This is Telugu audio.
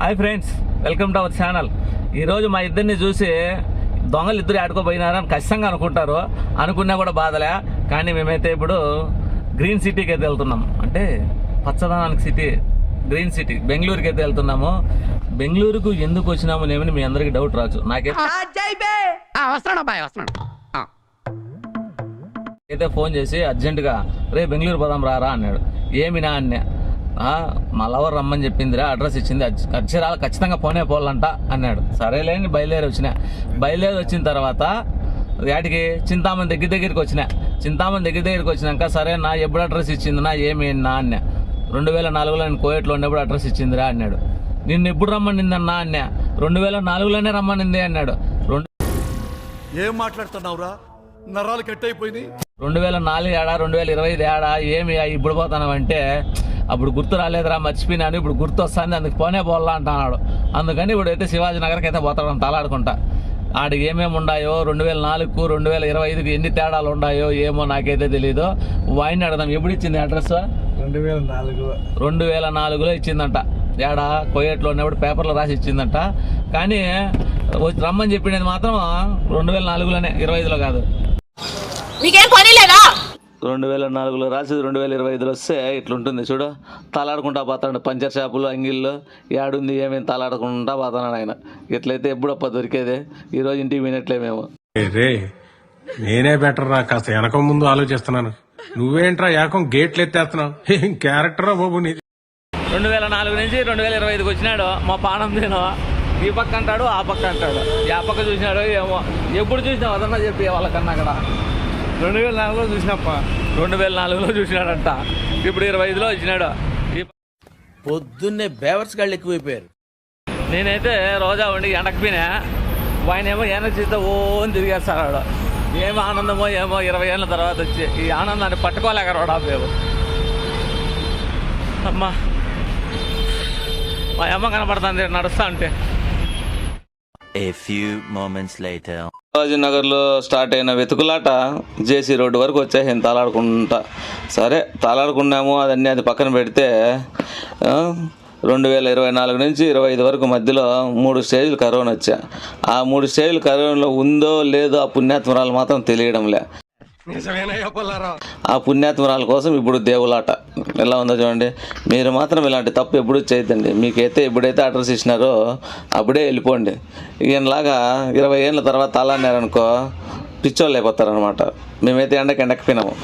Hi friends welcome to our channel. ఈరోజు మా ఇద్దరిని చూసి దొంగలు ఇద్దరు ఆడుకోపోయినారని ఖచ్చితంగా అనుకుంటారు. అనుకున్నా కూడా బాధలే. కానీ మేమైతే ఇప్పుడు గ్రీన్ సిటీకి అయితే వెళ్తున్నాం. అంటే పచ్చదనానికి సిటీ గ్రీన్ సిటీ బెంగళూరుకి అయితే వెళ్తున్నాము. బెంగళూరుకు ఎందుకు వచ్చినాము నేమని మీ అందరికీ డౌట్ రావచ్చు. నాకైతే. అయితే ఫోన్ చేసి అర్జెంటుగా రే బెంగళూరు పోదాం రారా అన్నాడు. ఏమినా అన్నా? "ఆ, మా లవర్ రమ్మని చెప్పిందిరా అడ్రస్ ఇచ్చింది అక్షరాలు ఖచ్చితంగా పోనే పోవాలంట అన్నాడు. సరేలేని బయలుదేరి వచ్చిన. బయలుదేరి వచ్చిన తర్వాత వాటికి చింతామణి దగ్గర దగ్గరికి వచ్చిన. చింతామణి దగ్గర దగ్గరికి వచ్చినాక సరే నా ఎప్పుడు అడ్రస్ ఇచ్చింది నా ఏమి నా అన్నా. రెండు వేల నాలుగులో నేను కోయట్లో ఉన్నప్పుడు అడ్రస్ ఇచ్చిందిరా అన్నాడు. నిన్ను ఎప్పుడు రమ్మనిందన్నా అన్నా. రెండు వేల నాలుగులోనే రమ్మనింది అన్నాడు. రెండు ఏం మాట్లాడుతున్నావురా? నరాలు కట్ అయిపోయింది రెండు వేల నాలుగు ఏడా రెండు వేల ఇరవై ఐదు ఏడా ఏమి ఇప్పుడు పోతానంటే అప్పుడు గుర్తు రాలేదురా మర్చిపోయినాను ఇప్పుడు గుర్తు వస్తుంది అందుకు పోనే పోవాలా అంటున్నాడు. అందుకని ఇప్పుడు అయితే శివాజీ నగర్కి అయితే పోతాడు తలాడుకుంటా. ఆడికి ఏమేమి ఉన్నాయో రెండు వేల నాలుగుకు రెండు వేల ఇరవై ఐదుకి ఎన్ని తేడాలు ఉన్నాయో ఏమో నాకైతే తెలీదు. వాయిని అడదాం. ఎప్పుడు ఇచ్చింది అడ్రస్? రెండు వేల నాలుగు రెండు వేల నాలుగులో ఇచ్చిందంట. ఏడా కోయేట్లో ఉన్నప్పుడు పేపర్లో రాసి ఇచ్చిందంట. కానీ వచ్చి రమ్మని చెప్పినది మాత్రం రెండు వేల నాలుగులోనే ఇరవై ఐదులో కాదు. మీకేం పని లేదా? రెండు వేల నాలుగులో రాసి రెండు వేల ఇరవై ఐదులో వస్తే ఇట్లుంటుంది చూడు. తలాడుకుంటా పోతాడు పంచర్ షాపులు అంగిళ్ళు. ఏడుంది ఏమేమి తలాడుకుంటా పోతాడు ఆయన. ఇట్లయితే ఎప్పుడప్ప దొరికేదే. ఈరోజు ఇంటికి వినట్లే మేము. రే నేనే బెటర్ రా కాస్త వెనక ముందు ఆలోచిస్తున్నాను. నువ్వేంట్రా ఏకం గేట్లు ఎత్తేస్తున్నావు? ఏం క్యారెక్టరా బాబు నీది. రెండు వేల నాలుగు నుంచి రెండు వేల ఇరవై ఐదుకి వచ్చినాడు. మా పానం నేను ఈ పక్క అంటాడు ఆ పక్క అంటాడు. ఆ పక్క చూసినాడు ఏమో. ఎప్పుడు చూసినావు? అదన్నా చెప్పి వాళ్ళకన్నా అక్కడ రెండు వేల నాలుగులో చూసినప్ప? రెండు వేల నాలుగులో చూసినాడంట. ఇప్పుడు ఇరవై ఐదులో వచ్చినాడు ఈ పొద్దున్నే బేవర్స్ గాళ్ళు ఎక్కువైపోయారు. నేనైతే రోజా ఉండి ఎండకపోయినా ఆయన ఏమో ఎనర్జీతో ఓ అని తిరిగేస్తాడు ఏం ఆనందమో ఏమో ఇరవై ఏళ్ళ తర్వాత వచ్చి ఈ ఆనందాన్ని పట్టుకోలేక రోడా మేము. అమ్మా మా అమ్మ కనపడుతుంది నడుస్తా ఉంటే. A few moments later. నగర్లో స్టార్ట్ అయిన వెతుకులాట జేసీ రోడ్డు వరకు వచ్చేసింది తాలాడుకుంటా సరే తాలాడుకున్నాము అదన్నీ అది పక్కన పెడితే రెండు వేల ఇరవై నాలుగు నుంచి ఇరవై ఐదు వరకు మధ్యలో మూడు స్టేజ్లు కరోనా వచ్చా. ఆ మూడు స్టేజ్లు కరోనాలో ఉందో లేదో ఆ పుణ్యాత్మరాలు మాత్రం తెలియడంలే. ఆ పుణ్యాత్మరాల కోసం ఇప్పుడు దేవులాట. ఎలా ఉందో చూడండి. మీరు మాత్రం ఇలాంటి తప్పు ఎప్పుడు చేయొద్దండి. మీకైతే ఎప్పుడైతే అడ్రస్ ఇచ్చినారో అప్పుడే వెళ్ళిపోండి. ఈయనలాగా ఇరవై ఏళ్ళ తర్వాత అలాన్నారనుకో పిచ్చోళ్ళు అయిపోతారనమాట మేమైతే ఎండకి ఎండకపోయినాము.